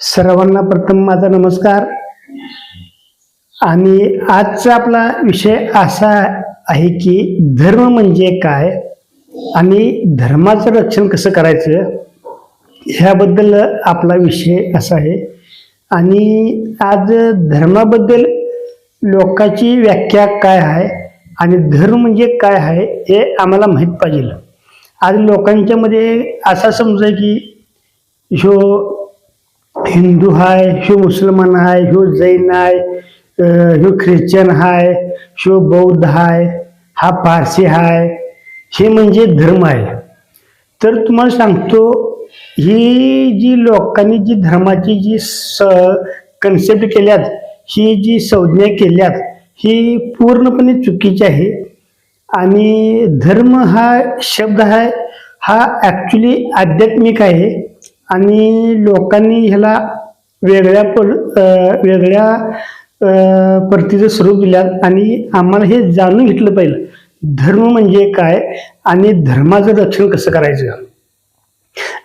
सर्वांना प्रथम माझा नमस्कार. आणि आजचा आपला विषय असा आहे की धर्म म्हणजे काय आणि धर्माचं रक्षण कसं करायचं ह्याबद्दल आपला विषय असा आहे. आणि आज धर्माबद्दल लोकांची व्याख्या काय आहे आणि धर्म म्हणजे काय आहे हे आम्हाला माहीत पाहिजे. आज लोकांच्यामध्ये असा समजा की ह्यो हिंदू आहे ह्यो मुसलमान आहे ह्यो जैन आहे ह्यो ख्रिश्चन आहे ह्यो बौद्ध आहे हा पारसी आहे हे म्हणजे धर्म आहे. तर तुम्हाला सांगतो ही जी लोकांनी जी धर्माची जी स कन्सेप्ट केल्यात ही जी संज्ञा केल्यात ही पूर्णपणे चुकीची आहे. आणि धर्म हा शब्द आहे हा ॲक्च्युली आध्यात्मिक आहे. आणि लोकांनी ह्याला वेगळ्या पर वेगळ्या परतीचं स्वरूप दिल्यात आणि आम्हाला हे जाणून घेतलं पाहिजे धर्म म्हणजे काय आणि धर्माचं रक्षण कसं करायचं?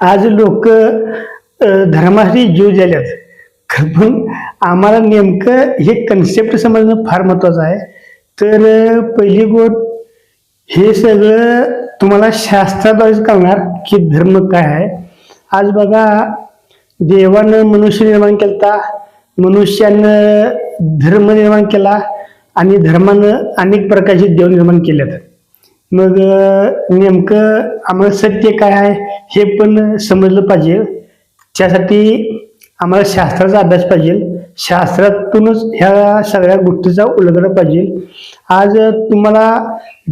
आज लोक धर्मासाठी जीव झाल्यात पण आम्हाला नेमकं हे कन्सेप्ट समजणं फार महत्वाचं आहे. तर पहिली गोष्ट हे सगळं तुम्हाला शास्त्राद्वारेच कळणार की धर्म काय आहे. आज बघा देवानं मनुष्य निर्माण केलता. मनुष्यानं धर्म निर्माण केला आणि धर्मानं अनेक प्रकारचे देव निर्माण केलेत. मग नेमकं आम्हाला सत्य काय आहे हे पण समजलं पाहिजे. त्यासाठी आम्हाला शास्त्राचा अभ्यास पाहिजे. शास्त्रातूनच ह्या सगळ्या गोष्टीचा उलगडा पाहिजे. आज तुम्हाला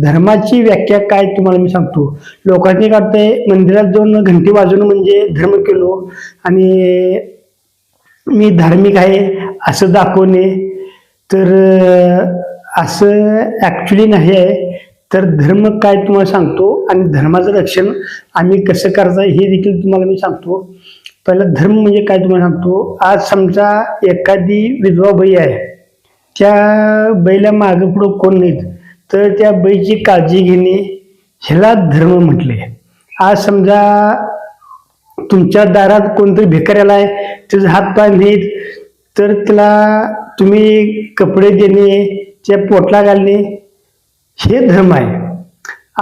धर्माची व्याख्या काय तुम्हाला मी सांगतो. लोकांनी काढते मंदिरात जाऊन घंटी वाजवणं म्हणजे धर्म केलो आणि मी धार्मिक आहे असं दाखवणे. तर असं ॲक्च्युली नाही आहे. तर धर्म काय तुम्हाला सांगतो आणि धर्माचं रक्षण आम्ही कसं करायचं हे देखील तुम्हाला मी सांगतो. पहिला धर्म म्हणजे काय तुम्हाला सांगतो? आज समजा एखादी विधवा बाई आहे त्या बैला मागं पुढं कोण नाहीत. तर त्या बैची काळजी घेणे ह्याला धर्म म्हटले. आज समजा तुमच्या दारात कोणतरी भिकाऱ्याला आहे त्याचा हात पाय नाहीत तर त्याला तुम्ही कपडे देणे त्या पोटला घालणे हे धर्म आहे.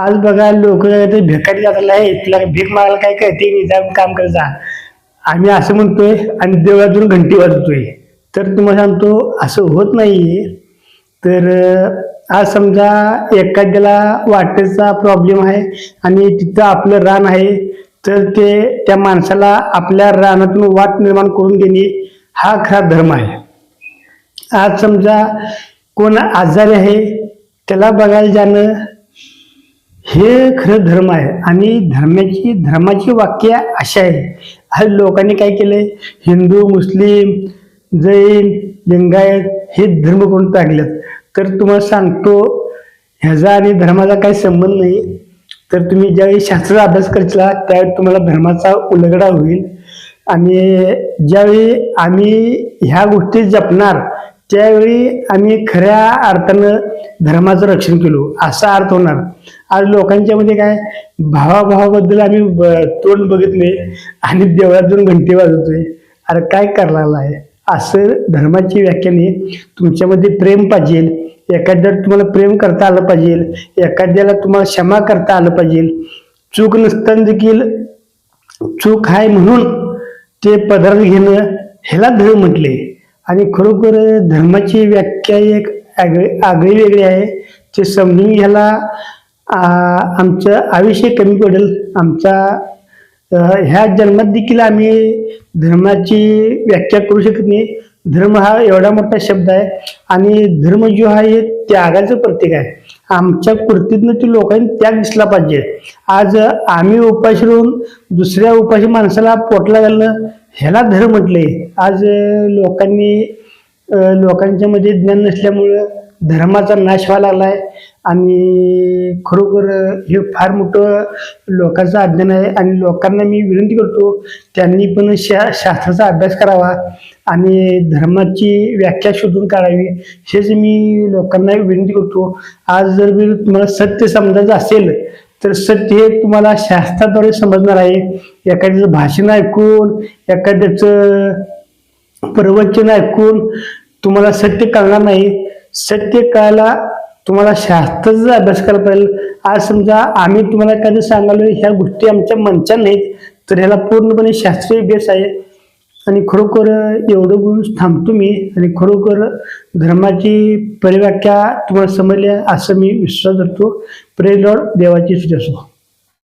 आज बघा लोक भिकारी जाताला आहे तिला भीक मागायला काय कळते नाही काम करत जा. आम्ही असं म्हणतोय आणि देवळातून घंटी वाजतोय तर तुम्हाला सांगतो असं होत नाहीये. तर आज समजा एखाद्याला वाटेचा प्रॉब्लेम आहे आणि तिथं आपलं रान आहे तर ते त्या माणसाला आपल्या रानातून वाट निर्माण करून देणे हा खरा धर्म आहे. आज समजा कोण आजारी आहे त्याला बघायला जाणं हे खरं धर्म आहे. आणि धर्माची धर्माची वाक्य अशी आहे लोकांनी काय केले हिंदू मुस्लिम जैन लिंगायत हे धर्म करून टाकलेत तर तुम्हाला सांगतो ह्याचा आणि धर्माचा काही संबंध नाही. तर तुम्ही ज्यावेळी शास्त्राचा अभ्यास करचला त्यावेळी तुम्हाला धर्माचा उलगडा होईल. आणि ज्यावेळी आम्ही ह्या गोष्टी जपणार त्यावेळी आम्ही खऱ्या अर्थानं धर्माचं रक्षण केलो. असा अर्थ होणार. आज लोकांच्या मध्ये काय भावाभावाबद्दल आम्ही ब- तोंड बघितले आणि देवळात जाऊन घंटी वाजवतोय. अरे काय करायला आहे? असं धर्माची व्याख्याने तुमच्यामध्ये प्रेम पाहिजे. एखाद्याला तुम्हाला प्रेम करता आलं पाहिजे. एखाद्याला तुम्हाला क्षमा करता आलं पाहिजे. चूक नसताना देखील चूक आहे म्हणून ते पदार्थ घेणं ह्याला धर्म म्हटले. आणि खरोखर धर्माची व्याख्या एक आगळी आगळी वेगळी आहे. ते समजून घ्यायला आमचं आयुष्य कमी पडेल. आमचा ह्या जन्मात देखील आम्ही धर्माची व्याख्या करू शकत नाही. धर्म हा एवढा मोठा शब्द आहे आणि धर्म जो आहे हे त्यागाचं प्रतीक आहे. आमच्या कृतीतनं ते लोकांनी त्याग दिसला पाहिजे. आज आम्ही उपाशी राहून दुसऱ्या उपाशी माणसाला पोटला घालणं ह्याला धर्म म्हटले आज लोकांनी लोकांच्या मध्ये ज्ञान नसल्यामुळं धर्माचा नाश व्हायला लागलाय. आणि खरोखर हे फार मोठं लोकांचं अज्ञान आहे आणि लोकांना मी विनंती करतो त्यांनी पण शा शास्त्राचा अभ्यास करावा आणि धर्माची व्याख्या शोधून काढावी हेच मी लोकांना विनंती करतो. आज जर मी तुम्हाला सत्य समजायचं असेल तर सत्य हे तुम्हाला शास्त्राद्वारे समजणार आहे. एखाद्याचं भाषण ऐकून एखाद्याचं प्रवचन ऐकून तुम्हाला सत्य कळणार नाही. सत्य कळायला तुम्हाला शास्त्राचा अभ्यास करायला पाहिजे आज समजा आम्ही तुम्हाला एखादं सांगालो ह्या गोष्टी आमच्या मनच्या नाहीत तर ह्याला पूर्णपणे शास्त्रीय बेस आहे. आणि खरोखर एवढं बोलून थांबतो मी आणि खरोखर धर्माची परिव्याख्या तुम्हाला समजली असं मी विश्वास करतो प्रेज देवाची सुच असो